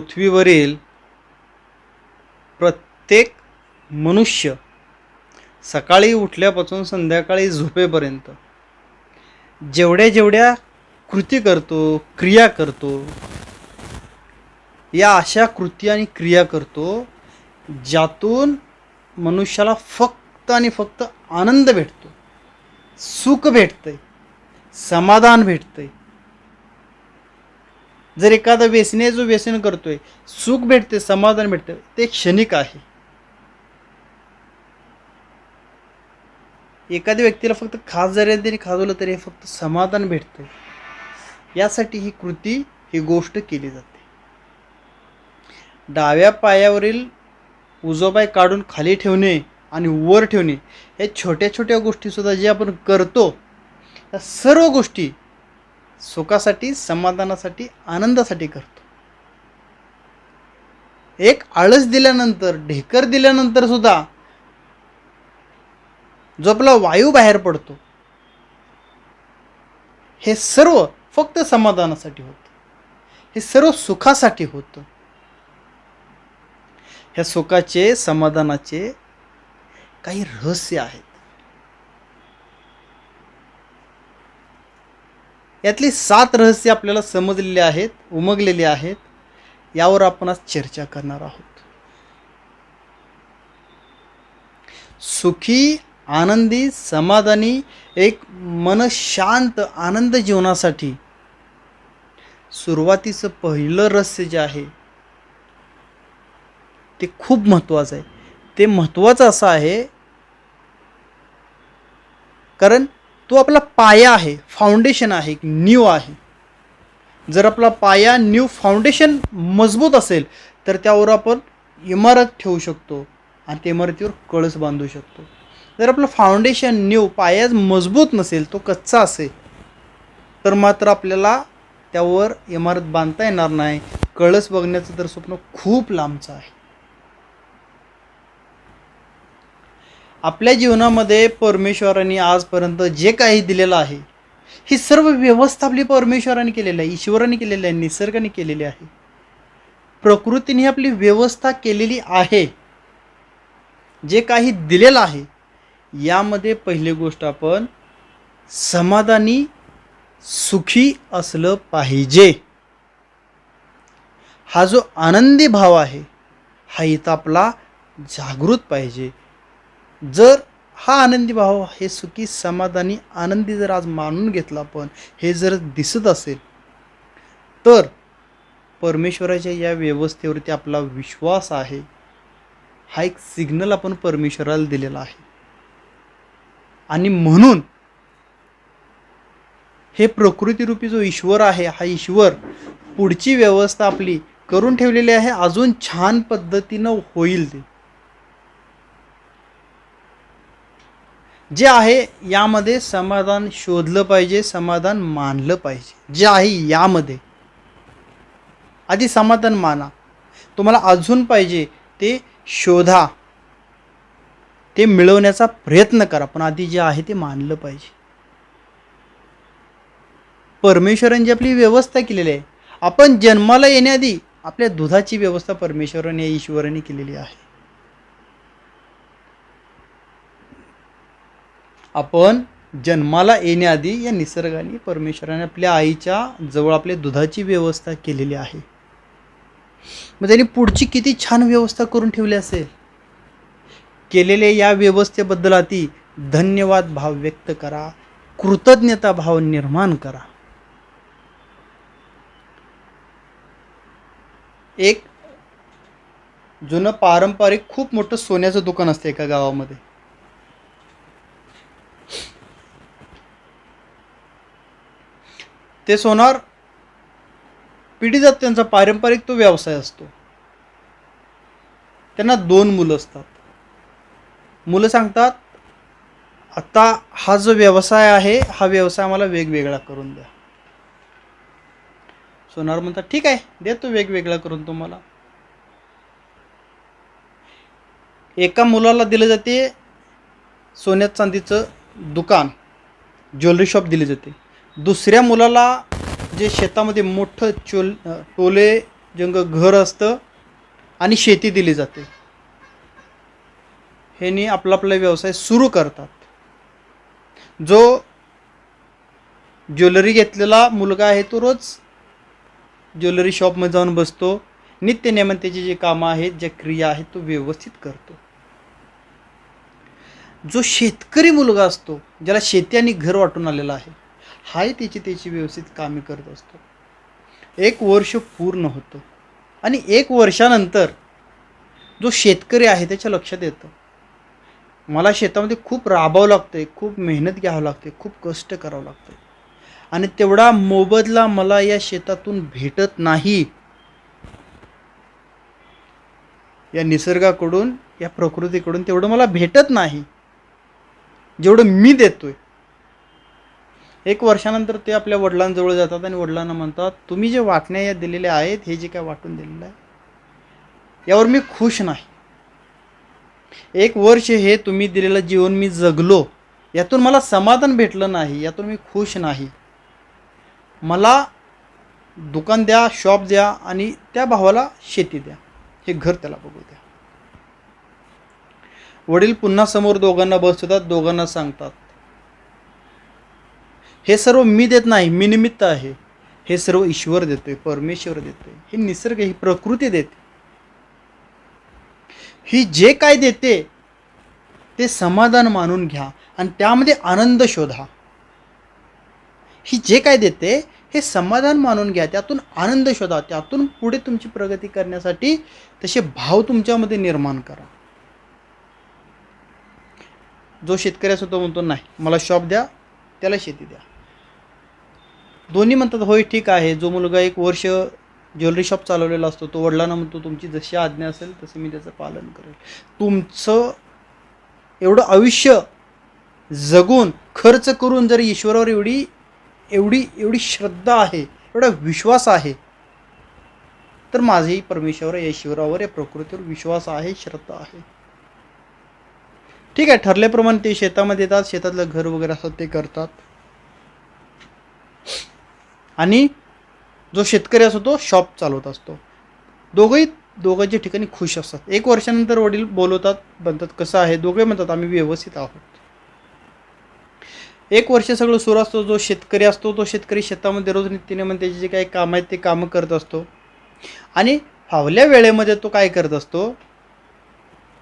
पृथ्वीवरील प्रत्येक मनुष्य सकाळी उठल्यापासून संध्याकाळी झोपेपर्यंत जेवढ्या जेवढ्या कृती करतो क्रिया करतो या अशा कृती आणि क्रिया करतो ज्यातून मनुष्याला फक्त आणि फक्त आनंद भेटतो सुख भेटतंय समाधान भेटतंय जर एखादा व्यसने जो व्यसन करतोय सुख भेटते समाधान भेटतं ते क्षणिक आहे. एखाद्या व्यक्तीला फक्त खास जरी त्यांनी खाजवलं तरी हे फक्त समाधान भेटतं. यासाठी ही कृती ही गोष्ट केली जाते. डाव्या पायावरील उजोबाय पाय काढून खाली ठेवणे आणि वर ठेवणे या छोट्या छोट्या गोष्टीसुद्धा जे आपण करतो या सर्व गोष्टी सुखासाठी समाधानासाठी आनंदासाठी करतो. एक आळस दिल्यानंतर ढेकर दिल्यानंतर सुद्धा जो आपला वायू बाहेर पडतो हे सर्व फक्त समाधानासाठी होतं. हे सर्व सुखासाठी होतं. ह्या सुखाचे समाधानाचे काही रहस्य आहेत. यातली सात रहस्य आपल्याला समजलेली आहेत उमगलेली आहेत. यावर आपण आज चर्चा करणार आहोत. सुखी आनंदी समाधानी एक मन शांत आनंद जीवनासाठी सुरुवातीचं पहिलं रहस्य जे आहे ते खूप महत्त्वाचं आहे. ते महत्त्वाचं असं आहे कारण तो आपला पाया आहे फाउंडेशन आहे न्यू आहे. जर आपला पाया न्यू फाउंडेशन मजबूत असेल तर त्यावर आपण इमारत ठेवू शकतो आणि त्या इमारतीवर कळस बांधू शकतो. जर आपलं फाउंडेशन न्यू पाया मजबूत नसेल तो कच्चा असेल तर मात्र आपल्याला त्यावर इमारत बांधता येणार नाही. कळस बघण्याचं तर स्वप्न खूप लांबचं आहे. आपल्या जीवनामध्ये परमेश्वराने आजपर्यंत जे काही दिलेलं आहे ही सर्व व्यवस्था आपली परमेश्वराने केलेली आहे ईश्वराने केलेली आहे निसर्गाने केलेली आहे. प्रकृतीने आपली व्यवस्था केलेली आहे. जे काही दिलेलं आहे यामध्ये पहिली गोष्ट आपण समाधानी सुखी असलं पाहिजे. हा जो आनंदी भाव आहे हा इथं आपला जागृत पाहिजे. जर हा आनंदी भाव हे सुखी समाधानी आनंदी जर आज मानून घेतला आपण हे जर दिसत असेल तर परमेश्वराच्या या व्यवस्थेवरती आपला विश्वास आहे. हा एक सिग्नल आपण परमेश्वराला दिलेला आहे. आणि म्हणून हे प्रकृतीरूपी जो ईश्वर आहे हा ईश्वर पुढची व्यवस्था आपली करून ठेवलेली आहे. अजून छान पद्धतीनं होईल ते. जे आहे यामध्ये समाधान शोधलं पाहिजे समाधान मानलं पाहिजे. जे आहे यामध्ये. आधी समाधान माना. तुम्हाला अजून पाहिजे ते शोधा. ते मिळवण्याचा प्रयत्न करा पण आधी जे आहे ते मानलं पाहिजे. परमेश्वराने जी आपली व्यवस्था केलेली आहे आपण जन्माला येण्याआधी आपल्या दुधाची व्यवस्था परमेश्वराने ईश्वराने केलेली आहे. आपण जन्माला येण्याआधी या निसर्गाने परमेश्वराने आपल्या आईच्या जवळ आपल्या दुधाची व्यवस्था केलेली आहे. मग त्यांनी पुढची किती छान व्यवस्था करून ठेवली असेल? केलेल्या या व्यवस्थेबद्दल अति धन्यवाद भाव व्यक्त करा कृतज्ञता भाव निर्माण करा. एक जुनं पारंपरिक खूप मोठं सोन्याचं दुकान असतं एका गावामध्ये. ते सोनार पिढीजात त्यांचा पारंपरिक तो व्यवसाय असतो. त्यांना दोन मुलं असतात. मुलं सांगतात आता हा जो व्यवसाय आहे हा व्यवसाय आम्हाला वेगवेगळा करून द्या. सोनार म्हणतात ठीक आहे देतो वेगवेगळा करून तुम्हाला. एका मुलाला दिलं जाते सोन्यात चांदीचं दुकान ज्वेलरी शॉप दिली जाते. दुसऱ्या मुलाला जे शेतामध्ये मोठं चोल टोले जंग घर असतं आणि शेती दिली जाते ह्यानी आपला आपला व्यवसाय सुरू करतात. जो ज्वेलरी घेतलेला मुलगा आहे तो रोज ज्वेलरी शॉपमध्ये जाऊन बसतो. नित्य त्याची जी कामं आहेत ज्या क्रिया आहेत तो व्यवस्थित करतो. जो शेतकरी मुलगा असतो ज्याला शेती आणि घर वाटून आलेला आहे हाही त्याची त्याची व्यवस्थित कामे करत असतो. एक वर्ष पूर्ण होतं. आणि एक वर्षानंतर जो शेतकरी आहे त्याच्या लक्षात येतं. मला शेतामध्ये खूप राबावं लागतं खूप मेहनत घ्यावं लागते खूप कष्ट करावं लागतं आणि तेवढा मोबदला मला या शेतातून भेटत नाही. या निसर्गाकडून या प्रकृतीकडून तेवढं मला भेटत नाही. जेवढं मी देतोय. एक वर्षानंतर ते आपल्या वडिलांजवळ जातात आणि वडिलांना म्हणतात तुम्ही जे वाटण्या या दिलेल्या आहेत हे जे काय वाटून दिलेलं आहे यावर मी खुश नाही. एक वर्ष हे तुम्ही दिलेलं जीवन मी जगलो यातून मला समाधान भेटलं नाही यातून मी खुश नाही. मला दुकान द्या शॉप द्या आणि त्या भावाला शेती द्या. हे घर त्याला बघू द्या. वडील पुन्हा समोर दोघांना बसवतात दोघांना सांगतात हे सर्व मी देत नाही मी निमित्त आहे. हे सर्व ईश्वर देतोय परमेश्वर देतोय. हे निसर्ग ही प्रकृती देते. ही जे काय देते ते समाधान मानून घ्या आणि त्यामध्ये आनंद शोधा. ही जे काय देते हे समाधान मानून घ्या. त्यातून आनंद शोधा. त्यातून पुढे तुमची प्रगती करण्यासाठी तसे भाव तुमच्यामध्ये निर्माण करा. जो शेतकरी असतो तो म्हणतो नाही मला शॉप द्या त्याला शेती द्या. दोन्ही म्हणतात होय ठीक आहे. जो मुलगा एक वर्ष ज्वेलरी शॉप चालवलेला असतो तो वडिलांना म्हणतो तुमची जशी आज्ञा असेल तसं मी त्याचं पालन करेल. तुमचं एवढं आयुष्य जगून खर्च करून जर ईश्वरावर एवढी एवढी एवढी श्रद्धा आहे एवढा विश्वास आहे तर माझेही परमेश्वर या ईश्वरावर या प्रकृतीवर विश्वास आहे श्रद्धा आहे. ठीक आहे ठरल्याप्रमाणे ते शेतामध्ये येतात शेतातलं घर वगैरे असतात ते करतात. आणि जो शेतकरी असतो तो शॉप चालवत असतो. दोघंही दोघांच्या ठिकाणी खुश असतात. एक वर्षानंतर वडील बोलवतात म्हणतात कसं आहे? दोघे म्हणतात आम्ही व्यवस्थित आहोत. एक वर्ष सगळं सुरू असतो जो शेतकरी असतो तो शेतकरी शेतामध्ये रोज नित्यनेमान त्याचे म्हणजे जे काही काम आहेत ते कामं करत असतो. आणि फावल्या वेळेमध्ये तो काय करत असतो?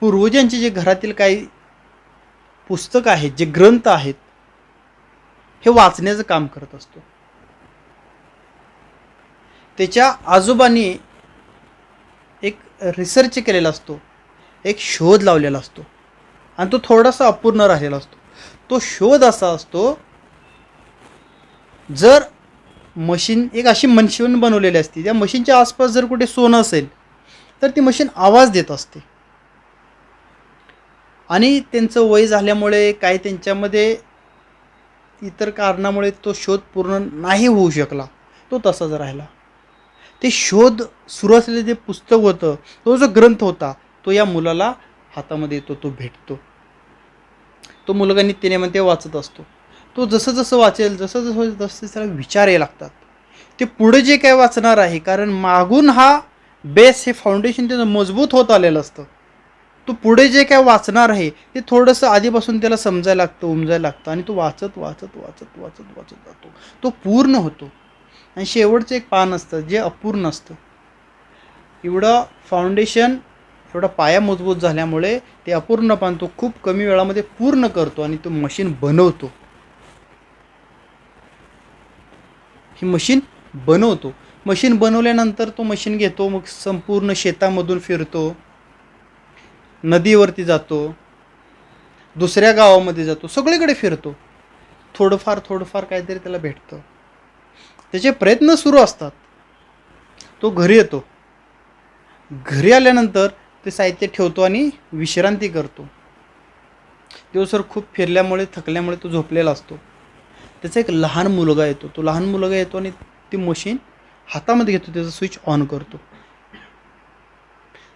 पूर्वजांचे जे घरातील काही पुस्तक आहेत जे ग्रंथ आहेत हे वाचण्याचं काम करत असतो. त्याच्या आजोबांनी एक रिसर्च केलेला असतो. एक शोध लावलेला असतो. आणि तो थोडासा अपूर्ण राहिलेला असतो. तो शोध असा असतो जर मशीन एक अशी मशीन बनवलेली असते त्या मशीनच्या आसपास जर कुठे सोनं असेल तर ती मशीन आवाज देत असते. आणि त्यांचं वय झाल्यामुळे काय त्यांच्यामध्ये इतर कारणामुळे तो शोध पूर्ण नाही होऊ शकला. तो तसाच राहिला. ते शोध सुरू असलेलं जे पुस्तक होतं तो जो ग्रंथ होता तो या मुलाला हातामध्ये येतो तो भेटतो. तो मुलगा नित्यनेमान वाचत असतो. तो जसं जसं वाचेल जसं जसं जसं त्याला विचार यायला लागतात. ते पुढे जे काय वाचणार आहे कारण मागून हा बेस हे फाउंडेशन त्याचं मजबूत होत आलेलं असतं. तो पुढे जे काय वाचणार आहे ते थोडंसं आधीपासून त्याला समजायला लागतं उमजायला लागतं आणि तो वाचत वाचत वाचत वाचत वाचत जातो. तो पूर्ण होतो. आणि शेवटचं एक पान असतं जे अपूर्ण असतं. एवढं फाउंडेशन एवढा पाया मजबूत झाल्यामुळे ते अपूर्ण पान तो खूप कमी वेळामध्ये पूर्ण करतो आणि तो मशीन बनवतो. ही मशीन बनवतो. मशीन बनवल्यानंतर तो मशीन घेतो मग संपूर्ण शेतामधून फिरतो नदीवरती जातो दुसऱ्या गावामध्ये जातो सगळीकडे फिरतो. थोडंफार थोडंफार काहीतरी त्याला भेटतं. त्याचे प्रयत्न सुरू असतात. तो घरी येतो. घरी आल्यानंतर ते साहित्य ठेवतो आणि विश्रांती करतो. दिवसभर खूप फिरल्यामुळे थकल्यामुळे तो झोपलेला असतो. त्याचा एक लहान मुलगा येतो. तो लहान मुलगा येतो आणि ती मशीन हातामध्ये घेतो. त्याचं स्विच ऑन करतो.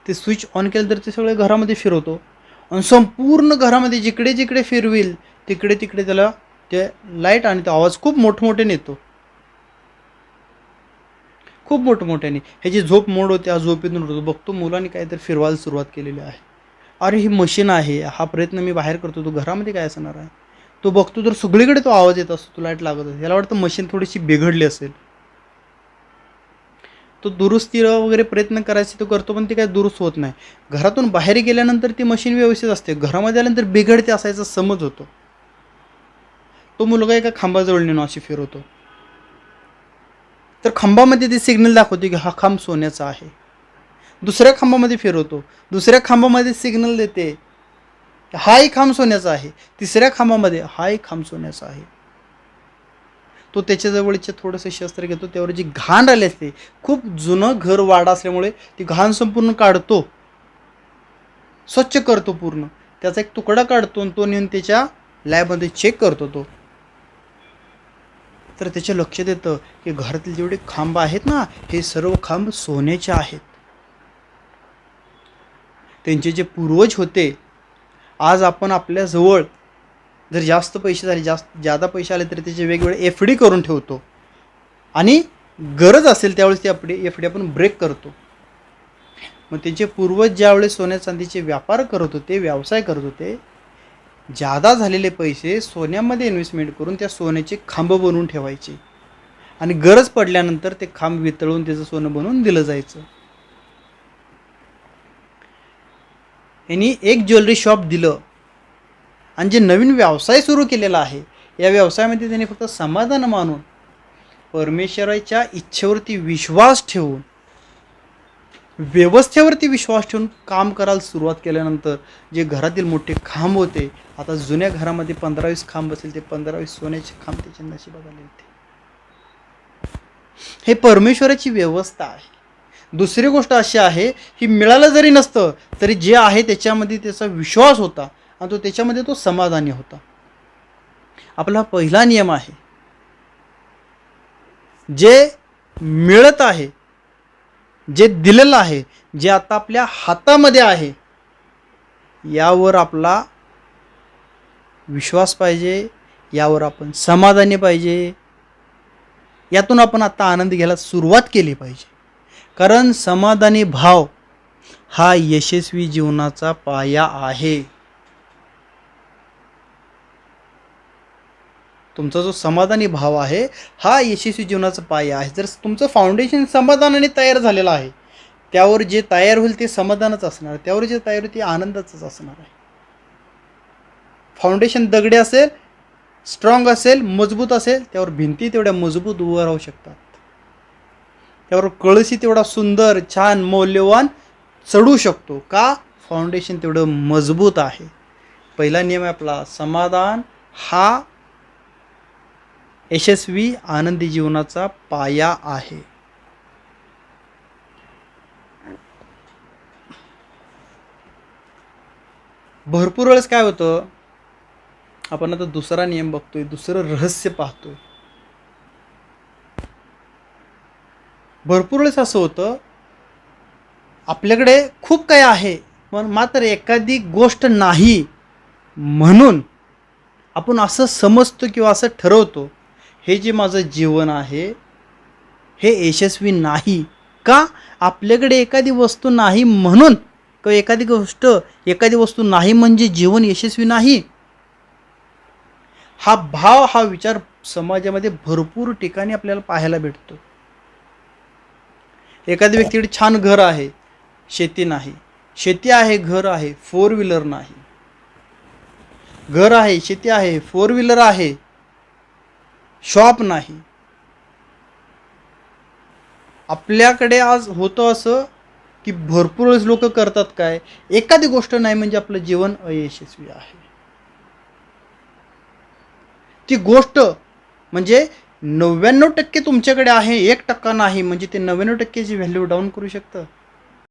ते स्विच ऑन केलं तर ते सगळे घरामध्ये फिरवतो. आणि संपूर्ण घरामध्ये जिकडे जिकडे फिरविल तिकडे तिकडे त्याला ते लाइट आणि तो आवाज खूप मोठमोठे नेतो खूप मोठमोठ्याने. ह्याची झोप मोड होते हा झोपेतून होतो बघतो मुलांनी काहीतरी फिरवायला सुरुवात केलेली आहे. अरे ही मशीन आहे हा प्रयत्न मी बाहेर करतो तो घरामध्ये काय असणार आहे? तो बघतो तर सगळीकडे तो आवाज येत असतो तो लाइट लागत असते. याला वाटतं मशीन थोडीशी बिघडली असेल. तो दुरुस्ती वगैरे प्रयत्न करायचे तो करतो पण ते काय दुरुस्त होत नाही. घरातून बाहेर गेल्यानंतर ती मशीन व्यवस्थित असते. घरामध्ये आल्यानंतर बिघडते असायचा समज होतो. तो मुलगा एका खांबाजवळ नेणं अशी फिरवतो. तर खांबामध्ये ते सिग्नल दाखवते की हा खांब सोन्याचा आहे. दुसऱ्या खांबामध्ये फिरवतो. दुसऱ्या खांबामध्ये सिग्नल देते. हाही खांब सोन्याचा आहे. तिसऱ्या खांबामध्ये हाही खांब सोन्याचा आहे. तो त्याच्याजवळचे थोडंसं शस्त्र घेतो. त्यावर जी घाण आली असते खूप जुनं घर वाडा असल्यामुळे ती घाण संपूर्ण काढतो. स्वच्छ करतो पूर्ण. त्याचा एक तुकडा काढतो आणि तो नेऊन त्याच्या लॅबमध्ये चेक करतो तो. तर त्याच्या लक्षात येतं की घरातील जेवढे खांब आहेत ना हे सर्व खांब सोन्याचे आहेत. त्यांचे जे पूर्वज होते आज आपण आपल्याजवळ जर जास्त पैसे झाले जास्त जादा पैसे आले तर त्याचे वेगवेगळे एफ डी करून ठेवतो. आणि गरज असेल त्यावेळेस ती आपली एफ डी आपण ब्रेक करतो. मग त्यांचे पूर्वज ज्यावेळेस सोन्या चांदीचे व्यापार करत होते व्यवसाय करत होते जादा झालेले पैसे सोन्यामध्ये इन्व्हेस्टमेंट करून त्या सोन्याचे खांब बनवून ठेवायचे. आणि गरज पडल्यानंतर ते खांब वितळून त्याचं सोनं बनवून दिलं जायचं. यांनी एक ज्वेलरी शॉप दिलं. आणि जे नवीन व्यवसाय सुरू केलेला आहे या व्यवसायामध्ये त्यांनी फक्त समाधान मानून परमेश्वराच्या इच्छेवरती विश्वास ठेवून व्यवस्थेवरती विश्वास ठेवून काम करायला सुरुवात केल्यानंतर जे घरातील मोठे खांब होते आता जुन्या घरामध्ये पंधरावीस खांब असेल ते पंधरावीस सोन्याचे खांब त्याच्या नशिबात आले होते. हे परमेश्वराची व्यवस्था आहे. दुसरी गोष्ट अशी आहे की मिळालं जरी नसतं तरी जे आहे त्याच्यामध्ये त्याचा विश्वास होता आणि तो त्याच्यामध्ये तो समाधानी होता. आपला पहिला नियम आहे जे मिळत आहे जे दिलेलं आहे जे आता आपल्या हातामध्ये आहे यावर आपला विश्वास पाहिजे यावर आपण समाधानी पाहिजे. यातून आपण आता आनंद घ्यायला सुरुवात केली पाहिजे. कारण समाधानी भाव हा यशस्वी जीवनाचा पाया आहे. तुमचा जो समाधानी भाव आहे हा यशस्वी जीवनाचा पाया आहे. जर तुमचं फाउंडेशन समाधानाने तयार झालेलं आहे त्यावर जे तयार होईल ते समाधानच असणार. त्यावर जे तयार होईल ते आनंदाचंच असणार आहे. फाउंडेशन दगडे असेल स्ट्रॉंग असेल मजबूत असेल त्यावर भिंती तेवढ्या मजबूत उभं राहू शकतात. त्यावर कळशी तेवढा सुंदर छान मौल्यवान चढू शकतो. का? फाउंडेशन तेवढं मजबूत आहे. पहिला नियम आहे आपला समाधान हा यशस्वी आनंदी जीवनाचा पाया आहे. भरपूर वेळेस काय होतं आपण आता दुसरा नियम बघतोय दुसरं रहस्य पाहतोय. भरपूर वेळेस असं होतं आपल्याकडे खूप काही आहे पण मात्र एखादी गोष्ट नाही म्हणून आपण असं समजतो किंवा असं ठरवतो हे जे माझं जीवन आहे हे यशस्वी नाही का? आपल्याकडे एखादी वस्तू नाही म्हणून किंवा एखादी गोष्ट एखादी वस्तू नाही म्हणजे जीवन यशस्वी नाही? हा भाव हा विचार समाजामध्ये भरपूर ठिकाणी आपल्याला पाहायला भेटतो. एखाद्या व्यक्तीकडे छान घर आहे शेती नाही. शेती आहे घर आहे फोर व्हीलर नाही. घर आहे शेती आहे फोर व्हीलर आहे. शॉप नाही. आपल्याकडे आज होतं असं की भरपूर लोक करतात काय? एखादी गोष्ट नाही म्हणजे आपलं जीवन अयशस्वी आहे. ती गोष्ट म्हणजे नव्याण्णव टक्के तुमच्याकडे आहे एक टक्का नाही म्हणजे ते नव्याण्णव टक्केची व्हॅल्यू डाऊन करू शकतं.